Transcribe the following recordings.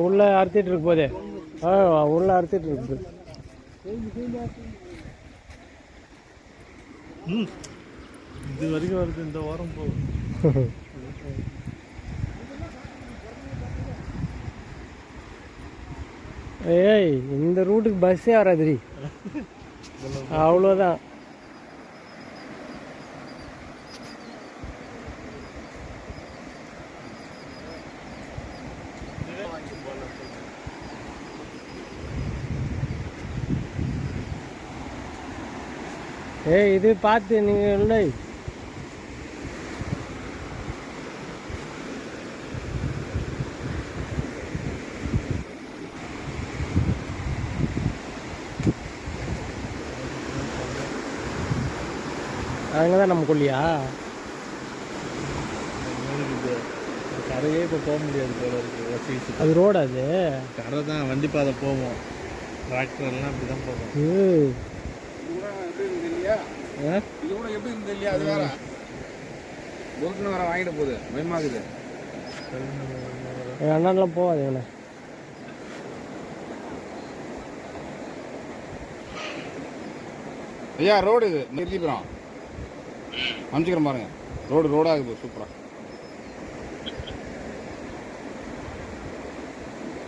உள்ள அறுத்துட்டு இருக்கு போதே. ஆ உள்ள அறுத்துட்டு இருக்குது ம். இது வரைக்கும் வருது இந்த வாரம் போகும் ஏய் இந்த ரூட்டுக்கு பஸ்ஸே வராதுரி அவ்வளோதான் ஏய் இது பார்த்து நீங்கள் இல்லை. அங்கே தான் நம்ம கொல்லியா? கரையே இப்போ போக முடியாது போல இருக்கு அது ரோடு அது? கரை தான் வண்டி பாதை போவோம். டிராக்டர் எல்லாம் அப்படி தான் போகும்? இது கூட எப்படி இருந்து இல்லையா? அது வேற. பொருட்கள் வாங்கிட்டு போகுது. பயமாக்குது என் அண்ணன்லாம் போகாது இவனை ஐயா ரோடு இது. நிறுத்திக்கிறோம் அனுப்பிச்சிக்கிறோம் பாருங்க. ரோடு ரோடாக இருக்குது. சூப்பராக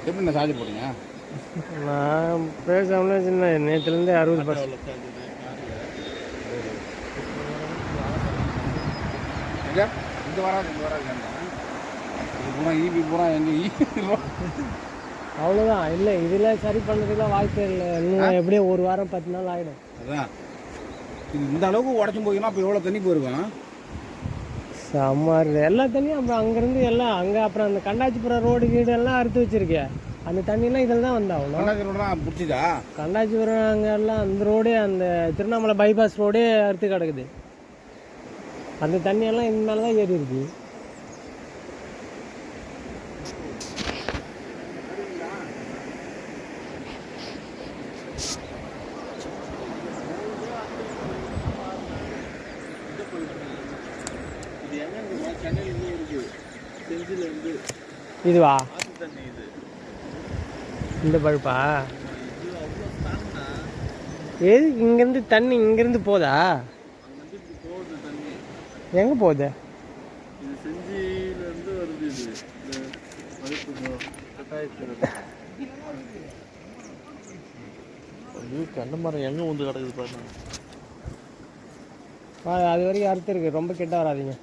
எப்படி நான் சார்ஜ் போட்டீங்க? நான் பேசாமலே சின்ன நேற்றுலேருந்தே அறுபது பர்சன்ட். எங்க இந்த வராது இந்த வராது இது பூரா ஈபி பூரா எங்க ஈபி அவ்வளோதான் இல்லை இதில் சரி பண்ணுறதுக்குலாம் வாய்ப்பே இல்லை. இன்னும் எப்படியும் ஒரு வாரம் பத்து நாள் ஆகிடும் அதான். இது இந்த அளவுக்கு உடச்சும் போயிங்கன்னா அப்போ எவ்வளோ தண்ணி போயிருக்கும்? செம்ம இருக்குது எல்லா தண்ணியும் அப்புறம் அங்கேருந்து எல்லாம் அங்கே அப்புறம் அந்த கண்டாச்சிபுரம் ரோடு வீடு எல்லாம் அறுத்து வச்சிருக்கேன் அந்த தண்ணியெல்லாம் இதில் தான் வந்தாகணும். ரோடெலாம் பிடிச்சிதா? கண்டாச்சிபுரம் அங்கே எல்லாம் அந்த ரோடே அந்த திருவண்ணாமலை பைபாஸ் ரோடே அறுத்து கிடக்குது. அந்த தண்ணியெல்லாம் இந்த மேலே தான் ஏறி இருக்கு. இதுவா? இந்த பழுப்பா எது இங்கேருந்து தண்ணி இங்கேருந்து போதா அங்கேருந்து இப்படி போகுது தண்ணி எங்கே போகுது? இது வருது இது. ஐயோ மரம் எங்கே வந்து கிடக்குது பாருங்க. அது வரைக்கும் அறுத்து இருக்கு. ரொம்ப கிட்ட வராதீங்க.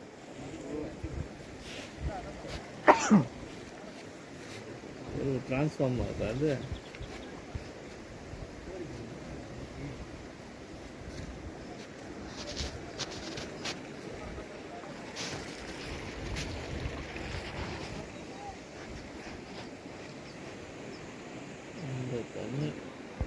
டிரான்ஸ்ஃபார்மர் அது.